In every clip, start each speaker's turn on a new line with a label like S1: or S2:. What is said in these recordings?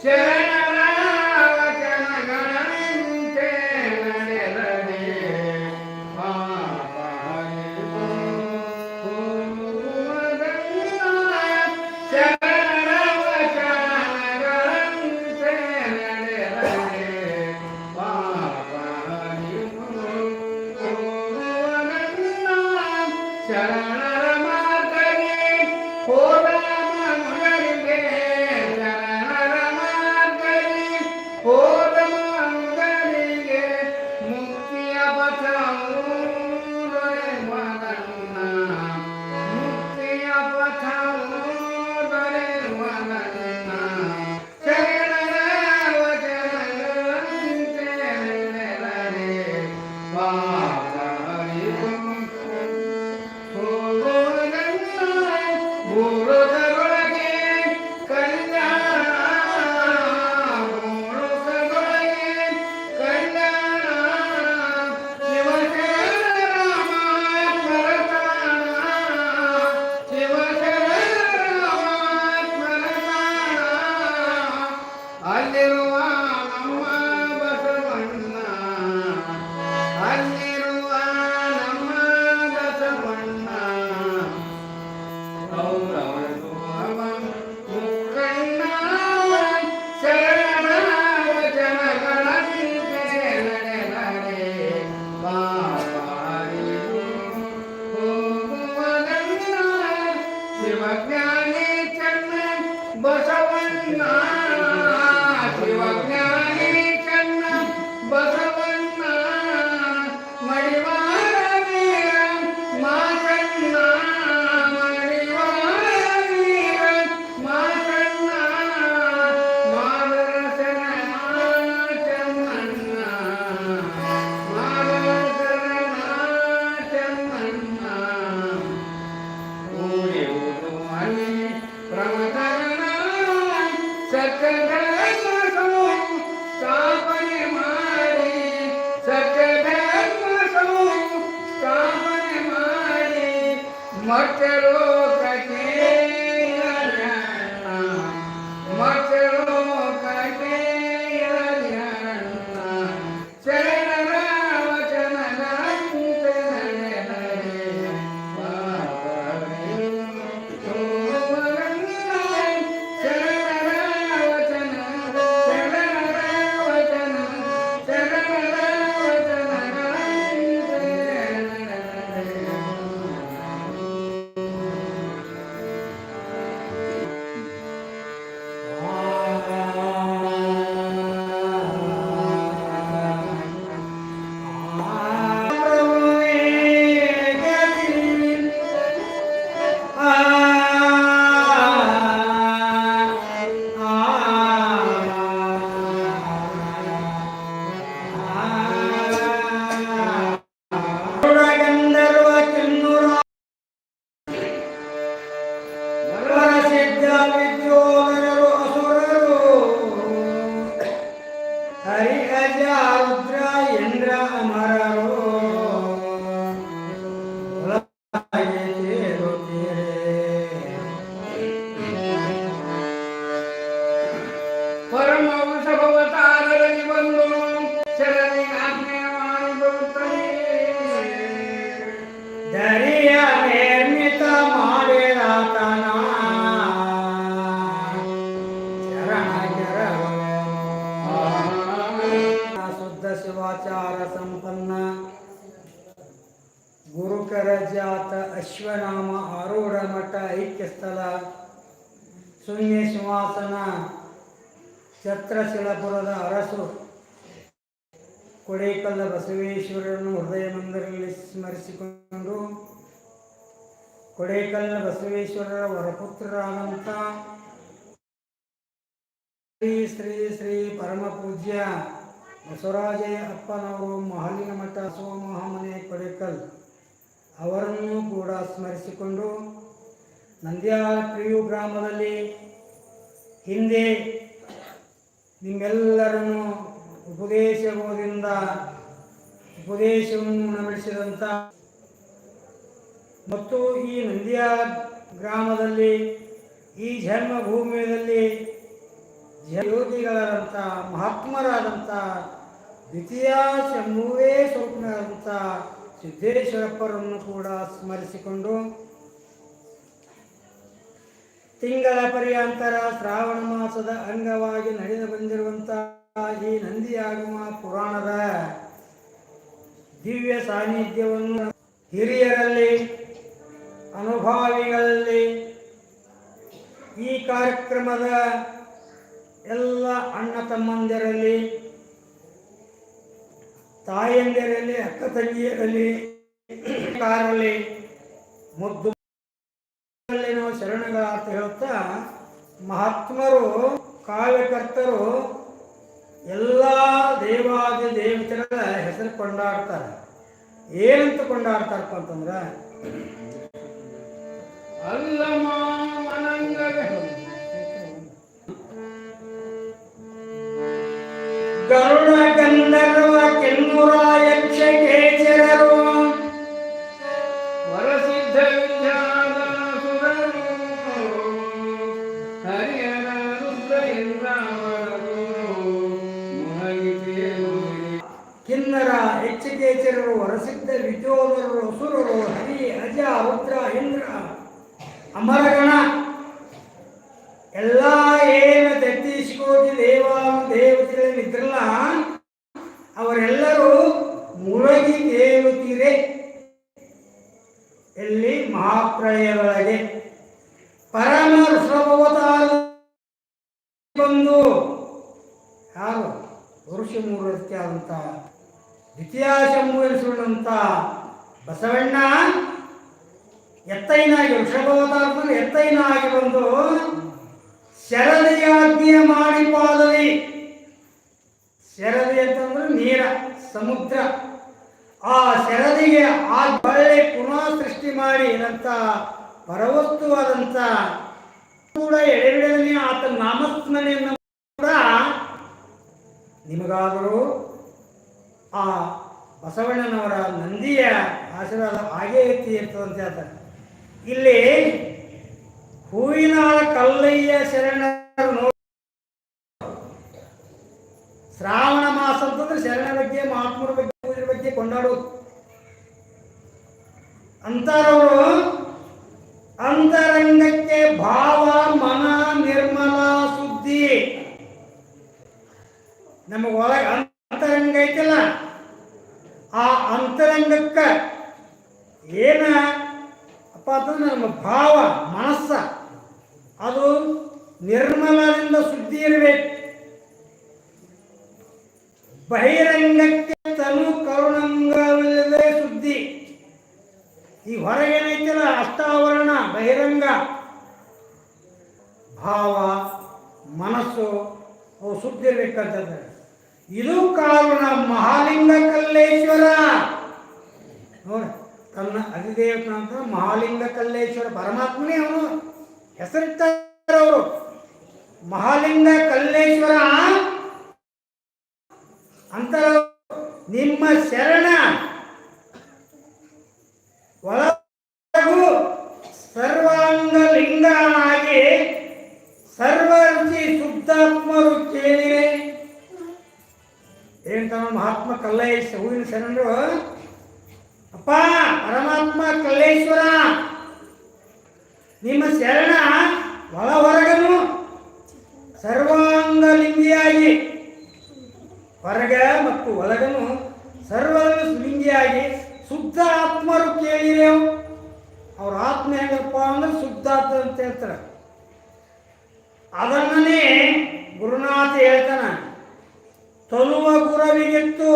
S1: 前。ಶೂನ್ಯ ಸಿಂಹಾಸನ, ಛತ್ರಶಿಲಾಪುರದ ಅರಸು, ಕೊಡೇಕಲ್ಲ ಬಸವೇಶ್ವರರನ್ನು ಹೃದಯ ಮಂದಿರದಲ್ಲಿ ಸ್ಮರಿಸಿಕೊಂಡು, ಕೊಡೇಕಲ್ಲ ಬಸವೇಶ್ವರರ ವರಪುತ್ರರಾದಂಥ ಶ್ರೀ ಶ್ರೀ ಶ್ರೀ ಪರಮ ಪೂಜ್ಯ ಬಸವರಾಜಯ ಅಪ್ಪನವರು ಮಹಲಿನ ಮಠ ಸೋಮೋಹ ಮನೆ ಕೊಡೇಕಲ್ ಅವರನ್ನು ಕೂಡ ಸ್ಮರಿಸಿಕೊಂಡು ನಂದ್ಯಾಕ್ರಿಯು ಗ್ರಾಮದಲ್ಲಿ ಹಿಂದೆ ನಿಮ್ಮೆಲ್ಲರನ್ನು ಉಪದೇಶದಿಂದ ಉಪದೇಶವನ್ನು ನಡೆಸಿದಂಥ ಮತ್ತು ಈ ನಂದಿಯ ಗ್ರಾಮದಲ್ಲಿ ಈ ಜನ್ಮ ಭೂಮಿಯಲ್ಲಿ
S2: ಯೋಗಿಗಳಾದಂಥ ಮಹಾತ್ಮರಾದಂಥ ದ್ವಿತೀಯ ಶಂಭುವೇ ಸ್ವಪ್ನಾದಂಥ ಸಿದ್ದೇಶ್ವರಪ್ಪರನ್ನು ಕೂಡ ಸ್ಮರಿಸಿಕೊಂಡು ತಿಂಗಳ ಪರ್ಯಂತರ ಶ್ರಾವಣ ಮಾಸದ ಅಂಗವಾಗಿ ನಡೆದು ಬಂದಿರುವಂತಹ ಈ ನಂದಿಯಾಗಮ ಪುರಾಣದ ದಿವ್ಯ ಸಾನ್ನಿಧ್ಯವನ್ನು ಹಿರಿಯರಲ್ಲಿ, ಅನುಭಾವಿಗಳಲ್ಲಿ ಈ ಕಾರ್ಯಕ್ರಮದ ಎಲ್ಲ ಅಣ್ಣ ತಮ್ಮಂದಿರಲ್ಲಿ, ತಾಯಂದಿರಲ್ಲಿ, ಅಕ್ಕ ತಂಗಿಯರಲ್ಲಿ, ಕಾರಲ್ಲಿ, ಮುದ್ದು ಅಲ್ಲಿ ಮಹಾತ್ಮರು ಕಾವ್ಯಕರ್ತರು ಎಲ್ಲ ದೇವಾದಿ ದೇವತೆಗಳ ಹೆಸರು ಕೊಂಡಾಡ್ತಾರೆ. ಏನಂತ ಕೊಂಡಾಡ್ತಾರಪ್ಪ ಅಂತಂದ್ರೆ ಅಲ್ಲ ಗರುಡ ಗಂಧರ್ವ ಕೆನ್ನೂರ ಯಕ್ಷ ಕೇಚರರು ಹೆಚ್ಚಿಕೇಚರರು ಹೊರಸಿದ್ದ ವಿಚೋದರರು ಸುರರು ಹರಿ ಅಜ ರುದ್ರ ಇಂದ್ರ ಅಮರಗಣ ದ್ವಿತೀಯ ಶಂಭುವಿಸುವಂಥ ಬಸವಣ್ಣ ಎತ್ತೈನಾಗಿ ವೃಷಭವತಾರದಲ್ಲಿ ಎತ್ತೈನಾಗಿ ಬಂದು ಶರದಿಯಾಜ್ಞೆ ಮಾಡಿ ಪಾದಲಿ. ಶರದಿ ಅಂತಂದ್ರೆ ನೀರ, ಸಮುದ್ರ. ಆ ಶರದಿಗೆ ಆ ಬಳ್ಳಿ ಪುನಃ ಸೃಷ್ಟಿ ಮಾಡಿ ಅಂತ ಪರವಸ್ತುವಾದಂಥ ಕೂಡ ಎಡೆಬಿಡದಲ್ಲಿ ಆತ ನಾಮಸ್ಮರಣೆಯನ್ನು ಕೂಡ ನಿಮಗಾದರೂ ಆ ಬಸವಣ್ಣನವರ ನಂದಿಯ ಆಶೀರ್ವಾದ ಹಾಗೇ ಎತ್ತಿ ಇರ್ತದಂತ ಹೇಳ್ತಾರೆ. ಇಲ್ಲಿ ಹೂವಿನ ಕಲ್ಲಯ್ಯ ಶರಣರು ಶ್ರಾವಣ ಮಾಸ ಅಂತಂದ್ರೆ ಶರಣ ಬಗ್ಗೆ, ಮಹಾತ್ಮರ ಬಗ್ಗೆ ಪೂಜೆ ಬಗ್ಗೆ ಕೊಂಡಾಡೋದು. ಅಂತಾರವರು ಅಂತರಂಗಕ್ಕೆ ಭಾವ ಮನ ನಿರ್ಮಲ ಸುದ್ದಿ ನಮ್ಮ ಒಳಗೆ ಅಂತರಂಗ ಐತಲ್ಲ ಆ ಅಂತರಂಗಕ್ಕ ಏನ? ಅಪ್ಪ ಅಂತಂದ್ರೆ ನಮ್ಮ ಭಾವ, ಮನಸ್ಸ. ಅದು ನಿರ್ಮಲದಿಂದ ಸುದ್ದಿ ಇರಬೇಕು. ಬಹಿರಂಗಕ್ಕೆ ತನು ಕರುಣಂಗವಿಲ್ಲದೆ ಸುದ್ದಿ ಈ ಹೊರಗೇನೈತಿಲ್ಲ ಅಷ್ಟಾವರಣ, ಬಹಿರಂಗ. ಭಾವ, ಮನಸ್ಸು, ಅವು ಸುದ್ದಿ ಇರಬೇಕಂತಂದ್ರೆ. ಇದು ಕಾರಣ ಮಹಾಲಿಂಗ ಕಲ್ಲೇಶ್ವರ ನೋಡಿ. ತನ್ನ ಅಧಿದೇವತನ ಅಂತ ಮಹಾಲಿಂಗ ಕಲ್ಲೇಶ್ವರ ಪರಮಾತ್ಮನೇ ಅವನು. ಹೆಸರಿಟ್ಟವರು ಮಹಾಲಿಂಗ ಕಲ್ಲೇಶ್ವರ. ಅಂತ ನಿಮ್ಮ ಶರಣ. ಒಳಗೂ ಸರ್ವಾಂಗ ಲಿಂಗನಾಗಿ ಸರ್ವರುಚಿ ಶುದ್ಧಾತ್ಮರು ಕೇಳಿವೆ ಏನಂತ ಮಹಾತ್ಮ ಕಲ್ಲೇಶ ಹೂವಿನ ಶರಣರು? ಅಪ್ಪ, ಪರಮಾತ್ಮ ಕಲ್ಲೇಶ್ವರ. ನಿಮ್ಮ ಶರಣ ಒಳ ಹೊರಗನು ಸರ್ವಾಂಗ ಲಿಂಗಿಯಾಗಿ ಹೊರಗ ಮತ್ತು ಒಳಗನು ಸರ್ವಲಿಂಗಿಯಾಗಿ ಲಿಂಗಿಯಾಗಿ ಶುದ್ಧ ಆತ್ಮರು ಕೇಳಿರೆವು ಅವ್ರ ಆತ್ಮ ಹೆಂಗಪ್ಪ ಅಂದ್ರೆ ಶುದ್ಧ ಆತ್ಮ ಅಂತ ಹೇಳ್ತಾರೆ ಅದನ್ನೇ ಗುರುನಾಥ ಹೇಳ್ತಾನ ತನುವ ಗುರವಿಗಿತ್ತು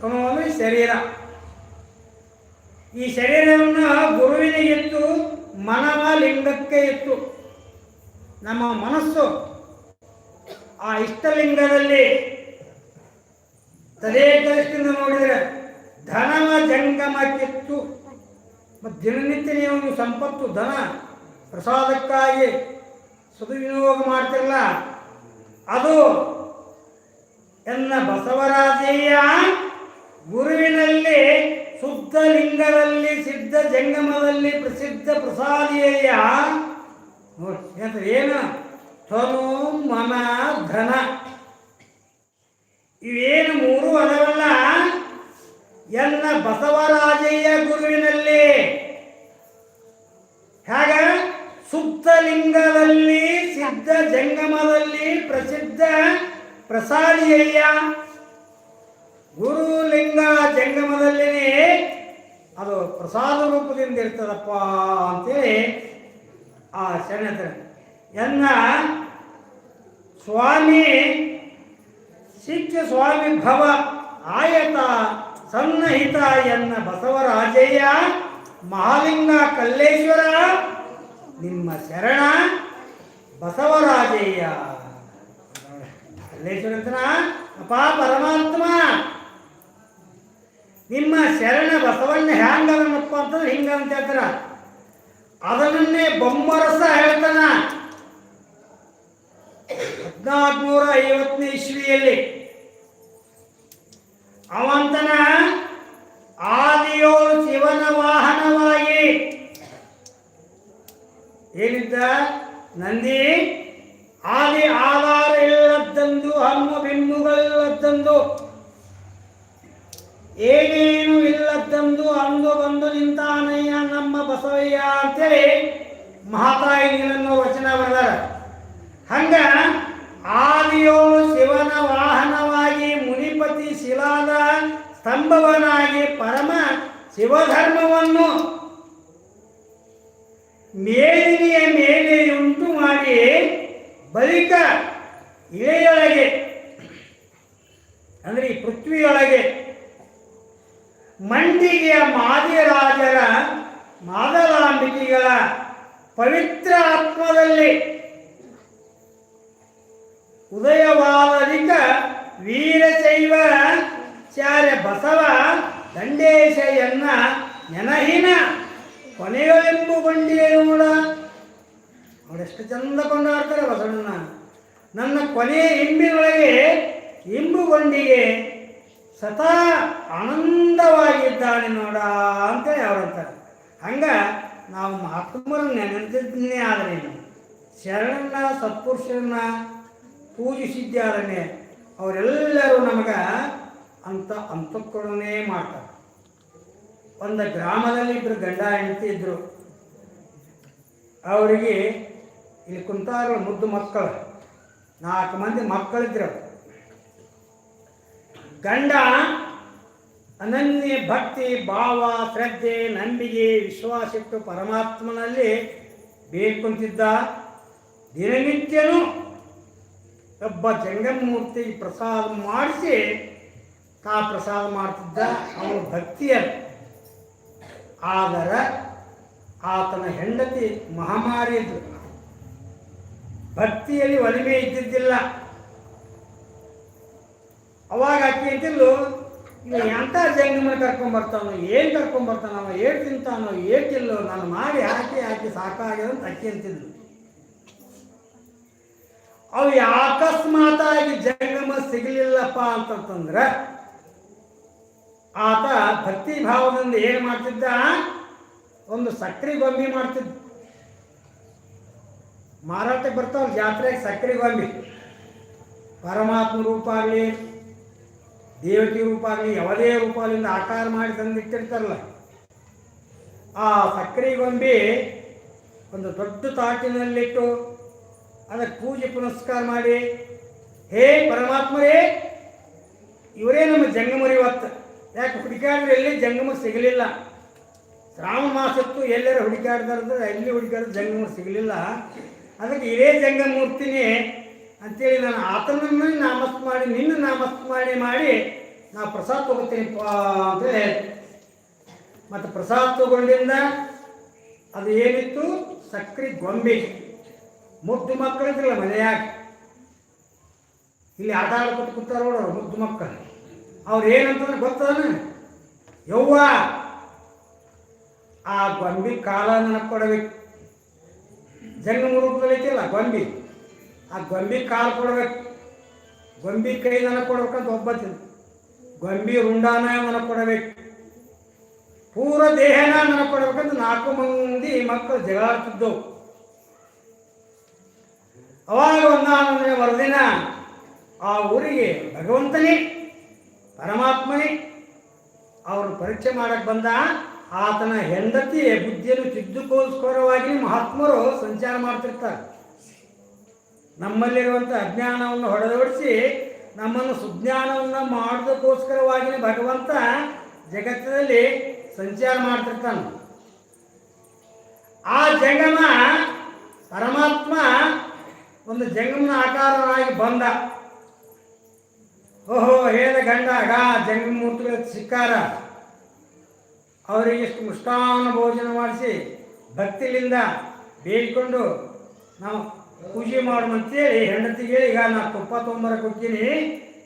S2: ತನು ಅಂದ್ರೆ ಶರೀರ ಈ ಶರೀರವನ್ನು ಗುರುವಿನಿಗಿತ್ತು ಮನವ ಲಿಂಗಕ್ಕೆ ಇತ್ತು ನಮ್ಮ ಮನಸ್ಸು ಆ ಇಷ್ಟಲಿಂಗದಲ್ಲಿ ತದೇ ದೃಷ್ಟಿಯಿಂದ ನೋಡಿದರೆ ಧನವ ಜಂಗಮಕ್ಕಿತ್ತು ಮತ್ತು ದಿನನಿತ್ಯ ನೀವು ಸಂಪತ್ತು, ಧನ ಪ್ರಸಾದಕ್ಕಾಗಿ ಸದುವಿನಿಯೋಗ ಮಾಡ್ತಿರಲ್ಲ, ಅದು ಎನ್ನ ಬಸವರಾಜಯ್ಯ ಗುರುವಿನಲ್ಲಿ ಶುದ್ಧ ಲಿಂಗದಲ್ಲಿ, ಸಿದ್ಧ ಜಂಗಮದಲ್ಲಿ ಪ್ರಸಿದ್ಧ ಪ್ರಸಾದಿಯಯ್ಯ ನೋಡಿ ಏನು? ತನು ಮನ ಧನ. ಇವೇನು ಮೂರು ಅದವಲ್ಲ ಎಲ್ಲ ಬಸವರಾಜಯ್ಯ ಗುರುವಿನಲ್ಲಿ. ಹೇಗ? ಸುಪ್ತಲಿಂಗದಲ್ಲಿ ಸಿದ್ಧ ಜಂಗಮದಲ್ಲಿ ಪ್ರಸಿದ್ಧ ಪ್ರಸಾದಿಯಯ್ಯ. ಗುರುಲಿಂಗ ಜಂಗಮದಲ್ಲಿನೇ ಅದು ಪ್ರಸಾದ ರೂಪದಿಂದ ಇರ್ತದಪ್ಪ ಅಂತೇಳಿ ಆ ಶರಣತರ ಎನ್ನ ಸ್ವಾಮಿ ಶಿಕ್ಷ ಸ್ವಾಮಿ ಭವ ಆಯತ ಸನ್ನಹಿತ ಎನ್ನ ಬಸವರಾಜಯ್ಯ, ಮಹಾಲಿಂಗ ಕಲ್ಲೇಶ್ವರ, ನಿಮ್ಮ ಶರಣ ಬಸವರಾಜಯ್ಯ. ಕಲ್ಲೇಶ್ವರ ಅಪ್ಪ ಪರಮಾತ್ಮ. ನಿಮ್ಮ ಶರಣ ಬಸವಣ್ಣ ಹ್ಯಾಂಗದನಪ್ಪ ಅಂತಂದ್ರೆ ಹಿಂಗ ಅಂತ ಹೇಳ್ತಾರ. ಅದನ್ನೇ ಬೊಮ್ಮರಸ ಹೇಳ್ತಾನ. ಹದಿನಾಲ್ಕುನೂರ ಐವತ್ತನೇ ಇಸ್ವಿಯಲ್ಲಿ. ಅವಂತನ ಆದಿಯೋ ಶಿವನ ವಾಹನವಾಗಿ ಏನಿದ್ದ? ನಂದಿ, ಆದಿ ಆಧಾರ ಇಲ್ಲದ್ದಂದು, ಹಣ್ಣು ಬೆನ್ನುಗಳಿಲ್ಲದ್ದಂದು ಏನೇನು ಇಲ್ಲದ್ದಂದು ಅಂದು ಬಂದು ನಮ್ಮ ಬಸವಯ್ಯ ಅಂತೇಳಿ ಮಹಾತಾಯಿಗಳನ್ನು ವಚನ ಬರೆದಾರ. ಹಂಗ ಆದಿಯೋಳು ಶಿವನ ವಾಹನವಾಗಿ ಮುನಿಪತಿ ಶಿಲಾದ ಸ್ತಂಭವನಾಗಿ ಪರಮ ಶಿವಧರ್ಮವನ್ನು ಮೇಲಿನ ಮೇಲೆ ಉಂಟು ಮಾಡಿ ಬಳಿಕ ಇಳೆಯೊಳಗೆ ಅಂದರೆ ಈ ಪೃಥ್ವಿಯೊಳಗೆ ಮಂಡಿಗೆಯ ಮಾದಿರಾಜರ ಮಾದಲಾಂಬಿಕೆಗಳ ಪವಿತ್ರ ಆತ್ಮದಲ್ಲಿ ಉದಯವಾದರಿಕ ವೀರಶೈವ ಚಾರ್ಯ ಬಸವ ದಂಡೇಶಯನ್ನ ನೆನಹಿನ ಕೊನೆಯಲೆಂಬು ಬಂಡಿಗೆ ನೋಡ. ಅವರೆಷ್ಟು ಚಂದ ಕೊಂಡಾಡ್ತಾರೆ ಬಸವಣ್ಣ ನನ್ನ ಕೊನೆಯ ಇಂಬಿನೊಳಗೆ ಇಂಬುಗೊಂಡಿಗೆ ಸತಾ ಆನಂದವಾಗಿದ್ದಾನೆ ನೋಡ ಅಂತೇಳಿ ಅವ್ರಂತಾರೆ ಹಂಗ ನಾವು ಮಹಾತ್ಮರನ್ನ ನೆನೆದಿದ್ದೇ ಆದರೆ ಶರಣನ ಸತ್ಪುರುಷರನ್ನ ಪೂಜಿಸಿದ್ದಾರನೆ ಅವರೆಲ್ಲರೂ ನಮಗೆ ಅಂತ ಅಂತಃಕರಣೆ ಮಾಡ್ತಾರೆ. ಒಂದು ಗ್ರಾಮದಲ್ಲಿ ಇಬ್ಬರು ಗಂಡ ಹೆಂಡತಿ ಇದ್ದರು ಅವರಿಗೆ ಇಲ್ಲಿ ಕುಂತಾರ ಮುದ್ದು ಮಕ್ಕಳು. ನಾಲ್ಕು ಮಂದಿ ಮಕ್ಕಳಿದ್ರು. ಗಂಡ ಅನನ್ಯ ಭಕ್ತಿ, ಭಾವ, ಶ್ರದ್ಧೆ, ನಂಬಿಕೆ ವಿಶ್ವಾಸ ಇಟ್ಟು ಪರಮಾತ್ಮನಲ್ಲಿ ಬೇಡ್ಕೊಂತಿದ್ದ ದಿನನಿತ್ಯನೂ ಒಬ್ಬ ಜಂಗಮೂರ್ತಿ ಪ್ರಸಾದ ಮಾಡಿಸಿ ತಾ ಪ್ರಸಾದ ಮಾಡ್ತಿದ್ದ ಅವನು ಭಕ್ತಿಯ ಆದರೆ. ಆತನ ಹೆಂಡತಿ ಮಹಾಮಾರಿ ಇದ್ಲು. ಭಕ್ತಿಯಲ್ಲಿ ಒಲಿಮೆ ಇದ್ದಿದ್ದಿಲ್ಲ. ಅವಾಗ ಅಕ್ಕಿ ಅಂತಿಲ್ಲು ಇವ ಎಂಥ ಜಂಗಮನ ಕರ್ಕೊಂಬರ್ತಾನೋ, ಏನು ಕರ್ಕೊಂಬರ್ತಾನೋ, ಅವ ಏಟ್ ತಿಂತಾನೋ ಏಟಿಲ್ಲೋ ನಾನು ಮಾಡಿ ಹಾಕಿ ಹಾಕಿ ಸಾಕಾಗ್ಯದ ಅಂತ ಅಕ್ಕಿ ಅಂತಿದ್ಲು. ಅವು ಅಕಸ್ಮಾತಾಗಿ ಜಂಗಮ ಸಿಗಲಿಲ್ಲಪ್ಪ ಅಂತಂತಂದ್ರೆ, ಆತ ಭಕ್ತಿ ಭಾವದಿಂದ ಏನು ಮಾಡ್ತಿದ್ದ? ಒಂದು ಸಕ್ಕರೆ ಗೊಂಬೆ ಮಾಡ್ತಿದ್ದ. ಮಾರಾಟಕ್ಕೆ ಬರ್ತಾವ ಜಾತ್ರೆಗೆ ಸಕ್ಕರೆ ಗೊಂಬೆ. ಪರಮಾತ್ಮ ರೂಪ ಆಗಲಿ ದೇವತೆ ರೂಪ ಆಗಲಿ ಯಾವುದೇ ರೂಪದಿಂದ ಆಕಾರ ಮಾಡಿ ತಂದಿಟ್ಟಿರ್ತಾರಲ್ಲ ಆ ಸಕ್ಕರೆ ಗೊಂಬೆ ಒಂದು ದೊಡ್ಡ ತಾಟಿನಲ್ಲಿಟ್ಟು ಅದಕ್ಕೆ ಪೂಜೆ ಪುನಸ್ಕಾರ ಮಾಡಿ, ಹೇ ಪರಮಾತ್ಮರೇ, ಇವರೇ ನಮ್ಮ ಜಂಗಮರಿವತ್ತು ಯಾಕೆ ಹುಡುಕಾಡಿದ್ರೆ ಎಲ್ಲಿ ಜಂಗಮ ಸಿಗಲಿಲ್ಲ? ಶ್ರಾವಣ ಮಾಸತ್ತು ಎಲ್ಲರ ಹುಡುಕಾಡ್ದಾರ ಎಲ್ಲಿ ಹುಡುಕಾಡಿದ್ರೆ ಜಂಗಮ ಸಿಗಲಿಲ್ಲ. ಅದಕ್ಕೆ ಇದೇ ಜಂಗಮೂರ್ತಿನೇ ಅಂತೇಳಿ ನಾನು ಆತನನ್ನು ನಾಮಸ್ತು ಮಾಡಿ, ನಿನ್ನ ನಾಮಸ್ತು ಮಾಡಿ ಮಾಡಿ ನಾ ಪ್ರಸಾದ ತಗೋತೀನಿಪ್ಪ ಅಂತೇಳಿ ಮತ್ತು ಪ್ರಸಾದ ತಗೊಂಡಿಂದ ಅದು ಏನಿತ್ತು? ಸಕ್ರೆ ಗೊಂಬೆ. ಮುದ್ದು ಮಕ್ಕಳಿದ್ರಲ್ಲ ಮನೆಯಾಗ. ಇಲ್ಲಿ ಆಟ ಆಡ್ಕೊತ ಕೂತಾರ ನೋಡೋರು ಮುದ್ದು ಮಕ್ಕಳು. ಅವ್ರು ಏನಂತಂದ್ರೆ ಗೊತ್ತದನ ಯವ್ವ, ಆ ಗೊಂಬಿ ಕಾಲ ನನಗೆ ಕೊಡಬೇಕು. ಜಂಗಮ ರೂಪದಲ್ಲಿ ಐತಿಲ್ಲ ಗೊಂಬಿ. ಆ ಗೊಂಬಿ ಕಾಲು ಕೊಡ್ಬೇಕು. ಗೊಂಬಿ ಕೈ ನನಗೆ ಕೊಡ್ಬೇಕಂತ ಒಬ್ಬತ್ತಿನ ಗೊಂಬಿ ರುಂಡಾನ ನನಗೆ ಕೊಡಬೇಕು. ಪೂರ ದೇಹನ ನನಗೆ ಕೊಡ್ಬೇಕಂತ ನಾಲ್ಕು ಮಂದಿ ಮಕ್ಕಳು ಜಗಳಾಡ್ತಿದ್ದವು ಅವಾಗ ಒಂದಾನೊಂದನೇ ವರದಿನ ಆ ಊರಿಗೆ ಭಗವಂತನೇ, ಪರಮಾತ್ಮನೇ ಅವರು ಪರೀಕ್ಷೆ ಮಾಡಕ್ಕೆ ಬಂದ ಆತನ ಹೆಂಡತಿ ಬುದ್ಧಿಯನ್ನು ತಿದ್ದುಕೋಸ್ಕರವಾಗಿ ಮಹಾತ್ಮರು ಸಂಚಾರ ಮಾಡ್ತಿರ್ತಾರೆ. ನಮ್ಮಲ್ಲಿರುವಂಥ ಅಜ್ಞಾನವನ್ನು ಹೊಡೆದೋಡಿಸಿ ನಮ್ಮನ್ನು ಸುಜ್ಞಾನವನ್ನು ಮಾಡೋದಕ್ಕೋಸ್ಕರವಾಗಿ ಭಗವಂತ ಜಗತ್ತಿನಲ್ಲಿ ಸಂಚಾರ ಮಾಡ್ತಿರ್ತಾನೆ. ಆ ಜಂಗಮ ಪರಮಾತ್ಮ ಒಂದು ಜಂಗಮನ ಆಕಾರನಾಗಿ ಬಂದ. ಓಹೋ ಹೇಳ ಗಂಡ ಗಾ ಜಂಗಮೂರ್ತಿಗಳ ಸಿಕ್ಕಾರ ಅವರಿಗೆ ಎಷ್ಟು ಮುಷ್ಟಾನ್ನ ಭೋಜನ ಮಾಡಿಸಿ ಭಕ್ತಿಲಿಂದ ಬೇಡಿಕೊಂಡು ನಾವು ಪೂಜೆ ಮಾಡು ಅಂತೇಳಿ ಹೆಂಡತಿಗೆ, ಈಗ ನಾ ತುಪ್ಪ ತೊಗೊಂಬರಕ್ಕೆ ಹೋಗ್ತೀನಿ,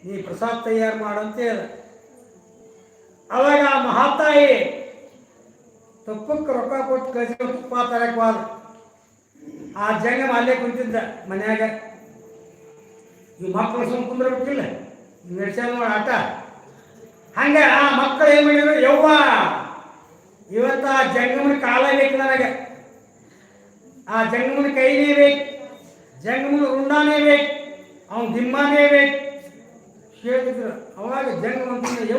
S2: ನೀ ಪ್ರಸಾದ ತಯಾರು ಮಾಡು ಅಂತ ಹೇಳ. ಅವಾಗ ಆ ಮಹಾತಾಯಿ ತುಪ್ಪಕ್ಕೆ ರೊಕ್ಕ ಕೊಟ್ಟು ಕಳಿಸಿ ತುಪ್ಪ ತರಕ್ಕೆ ಆ ಜಂಗಮ ಅಲ್ಲೇ ಕುಂತಿದ್ದ ಮನ್ಯಾಗ. ಈ ಮಕ್ಕಳು ಸುಮ್ ಕುಂದ್ರಬೇಕಿಲ್ಲ. ನಡೆಸ್ಯಾನ ನೋಡಿ ಆಟ. ಹಂಗೆ ಆ ಮಕ್ಕಳು ಏನು ಮಾಡಿದ್ರು, ಯವ್ವ, ಇವತ್ತು ಆ ಜಂಗಮನ ಕಾಲ ಬೇಕು ನನಗೆ. ಆ ಜಂಗಮನ ಕೈನೇ ಬೇಕು. ಜಂಗಮನ ರುಂಡಾನೇ ಬೇಕು ಅವನ ದಿಮ್ಮಾನೇ ಬೇಕು. ಕೇಳಿದ್ರು ಅವಾಗ ಜಂಗಮ ಅಂತಂದ್ರೆ ಯವ್ವ